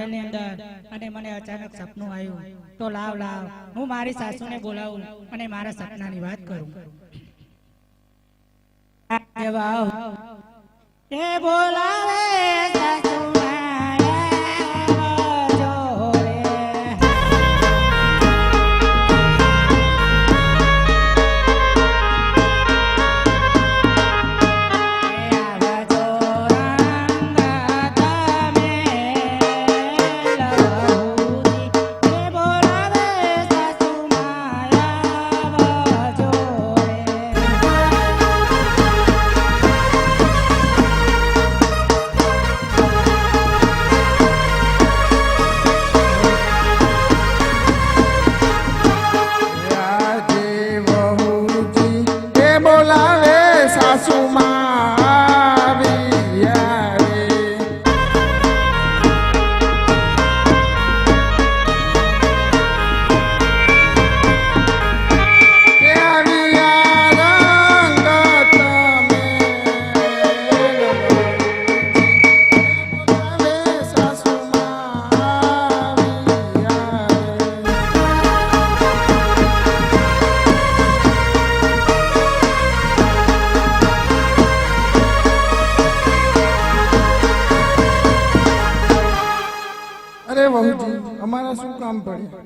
મહેલની અંદર અને મને અચાનક સપનું આવ્યું. તો લાવ લાવ, હું મારી સાસુને બોલાવું અને મારા સપનાની વાત કરું. વાવ એ બોલાવે સાસુ.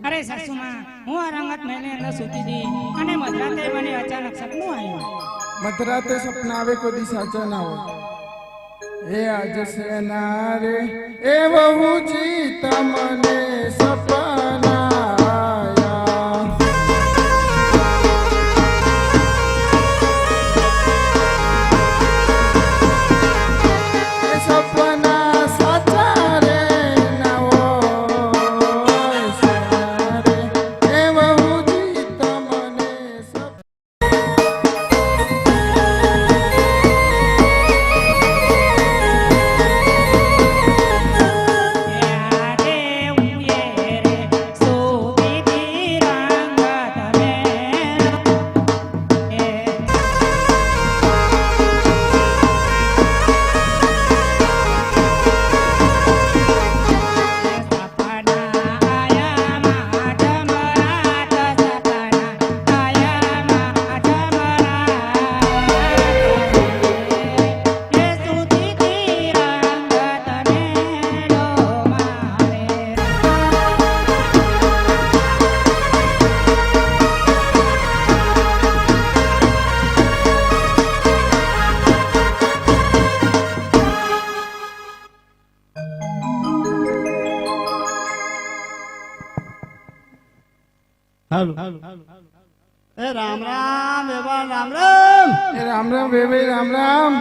અરે સાસુમાં, હું આ રંગત અંદર સૂતી હતી અને મધરાતે મને અચાનક સપનું આવ્યું. મધરાતે સપન આવે કોઈ દી સાચા ના હોય. એ આજ સેના રે? એ વહુજી તમને સપના એ રામ રામ રામ રામ. એ રામ રામ વેવે રામ રામ.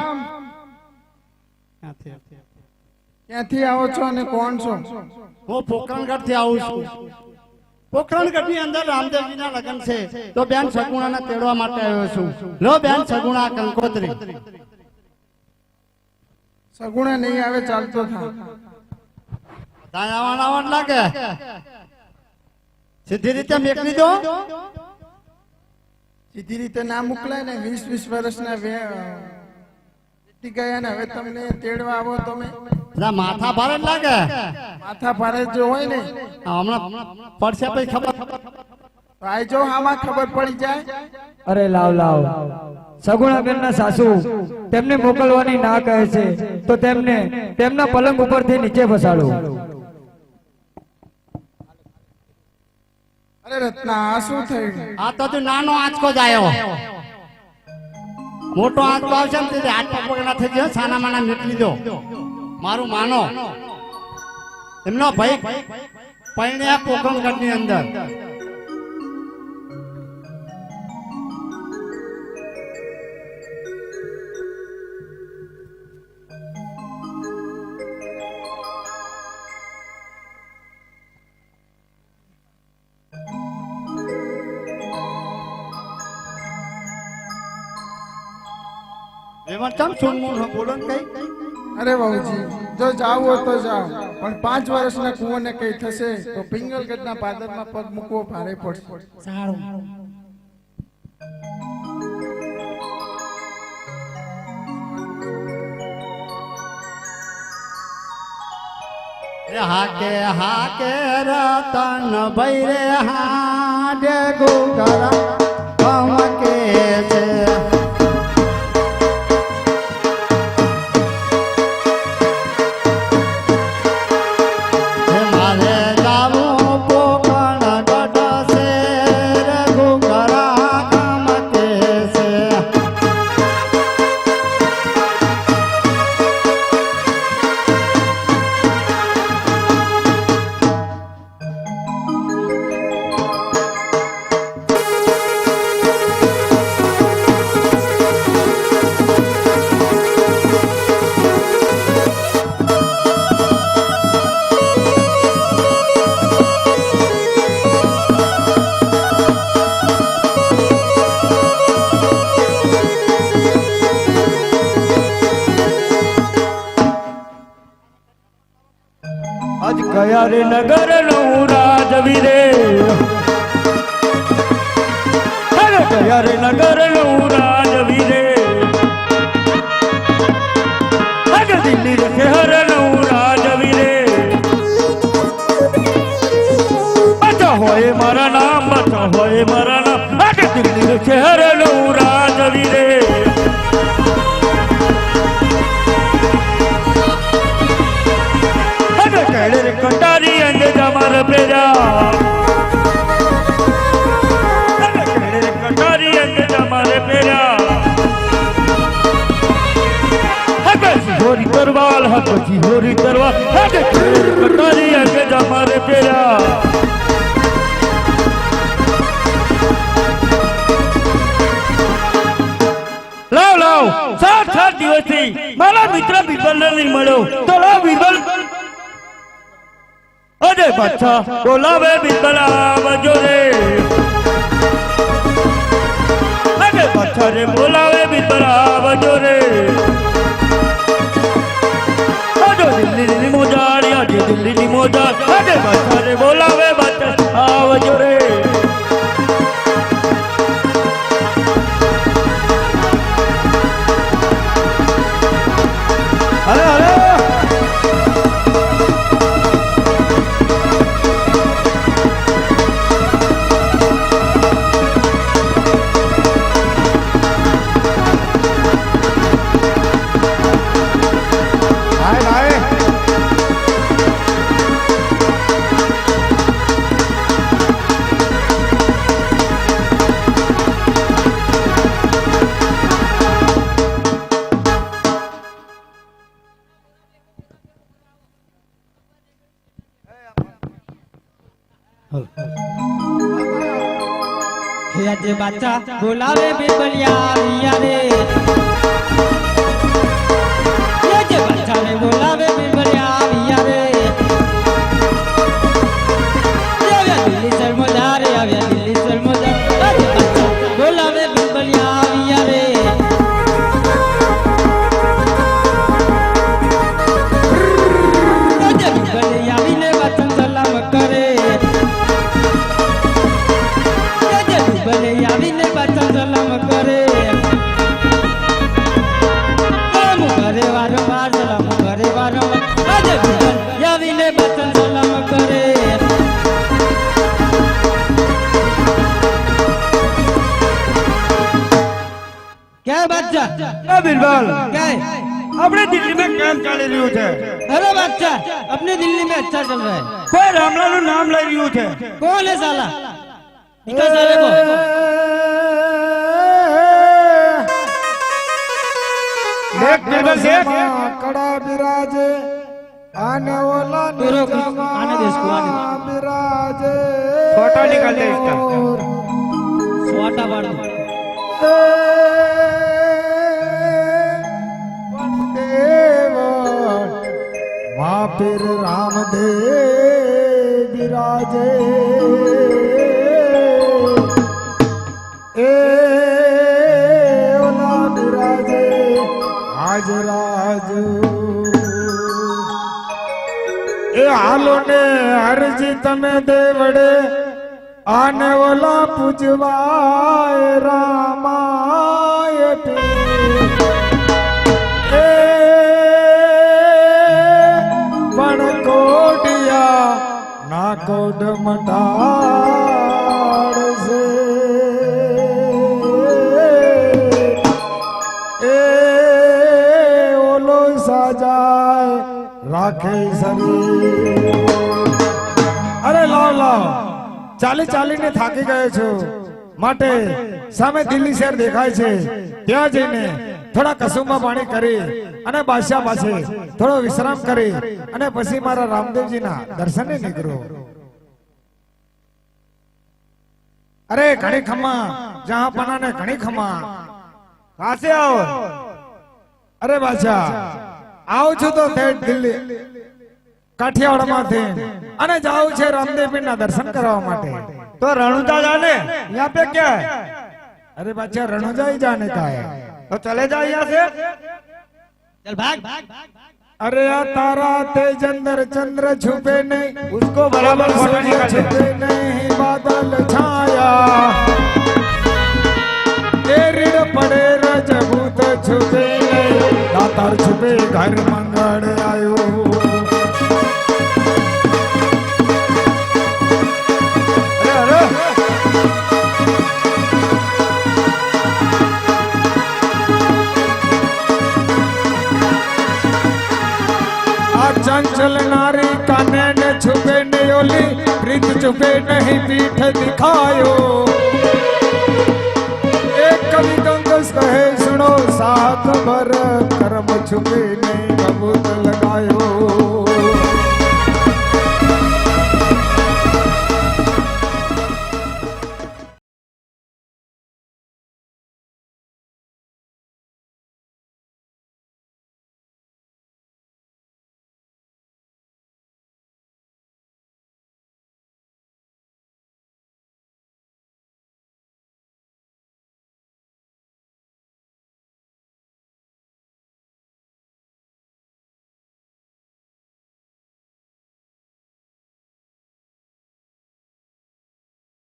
ક્યાંથી આવો? છો અને કોણ છો? હું પોકરણગઢથી આવું છું. પોખરણગઢની અંદર રામદેવજી ના લગ્ન છે. તો બેન સગુણા તેડવા માટે આવ્યો છું. લો બેન સગુણા કંકોત્રી. સગુણા નહીં આવે ચાલતો થાય આવવાનું લાગે? સીધી રીતે મેકલી દો સીધી રીતે ના મોકલાય ને વીસ વીસ વર્ષના વે- ગયા ને હવે તમને તેડવા આવો તમે. માથા ભારે લાગે. માથા ભારે જો હોય ને. હમણાં પડશે પછી ખબર. તો જો આમાં ખબર પડી જાય. અરે લાવ લાવ. સગુણાબેનના સાસુ તેમને મોકલવાની ના કહે છે તો તેમને તેમના પલંગ ઉપરથી નીચે ફસાડો. અરે રત્ના શું થયું? આ તો તું નાનો આંચકો જ આવ્યો. મોટો આંચકો આવશે ને તે હાથ પગ પગના થઈ ગયો, સાના માના નીકળી દો મારું માનો, એમનો ભાઈ પૈણ્યા પોખરણગઢની અંદર. એમાં ચમ શું બોલો ને કઈ? અરે બાબુજી જો જાવ હોય તો જાવ પણ પાંચ વર્ષના કુંવરને કઈ થશે તો પિંગલગઢના પાદરમાં પગ મૂકવો ભારે પડશે. સારું. રે હાકે હાકે રતન ભૈરે હાડે ગુગરા દિલ્હી શહેરનું રાજવી રે હોય મારા નામ હોય મારા નામ દિલ્હી શહેરનું રાજવી રે કટારી અંગે જમાર પેરા મારા મિત્ર બિરબલને નહીં મળ્યો તો બિરબલ અરે બચ્ચા બોલાવે બિરબલ આવજો રે. અરે બચ્ચા રે. બોલાવે બિરબલ આવજો રે. આજો દિલ્હીની મોજાડી આજે દિલ્હીની મોજા અરે બચ્ચા રે. બોલાવે બચ્ચા આવજો રે. હે આજે બાચા બોલાવે બિરબલિયા વિયા રે ક્યાં બાદશાહ એ બિરબલ ક્યાં આપણે દિલ્હીમાં કેમ ચાલી રહ્યું છે अरे बादशाह अपने दिल्ली में अच्छा चल रहा है કોઈ રામલાનું નામ લઈ રહ્યું છે कौन है साला निकल साले को દેખ બિરબલ દેખ કડા બિરાજે આને ઓલા तू रोक, आने दे इसको, आने दे। બિરાજે फोटो निकाल दे इसका। स्वाटा बाड़ दो મા પીર રામદેવ બિરાજે એ ઓલા आज राजू। એ હાલો ને હરજી તમે દેવડે આને ઓલા પૂજવાય રામાય આ કોડ એ, ઓલો સાજાય રાખે શરીર. અરે લાવ લાવ. ચાલી ચાલીને થાકી ગયો છું. માટે સામે દિલ્હી શહેર દેખાય છે. ત્યાં જઈને થોડા કસુંબા પાણી કરી અને બાદશાહ પાસે થોડો વિશ્રામ કરી અને પછી મારા રામદેવજીના દર્શને નીકળો અરે ઘણી ખમા જહાં પના ને ઘણી ખમા પાસે આવો અરે બાદશાહ આવું છું તો થેટ દિલ્હી કાઠિયાવાડમાંથી અને જાઉં છે રામદેવપીરના દર્શન કરવા માટે તો રણુજા જાને यहाँ पे क्या है अरे बच्चा रणुजा ही जाने का है तो चले जाओ यहाँ से चल भाग अरे आ तारा तेज अंदर चंद्र छुपे नहीं उसको बराबर फोटो सूर्य निकाल छुपे नहीं बादल छाया ए ऋण पड़े रजभूत छुपे नहीं दातार छुपे घर मंगल आयो રૂપે નહીં પીઠ દિખાયો એક કવિ કંકસ કહે સુણો સાથ ભર કર્મ છુપે નહીં કબૂત લગાયો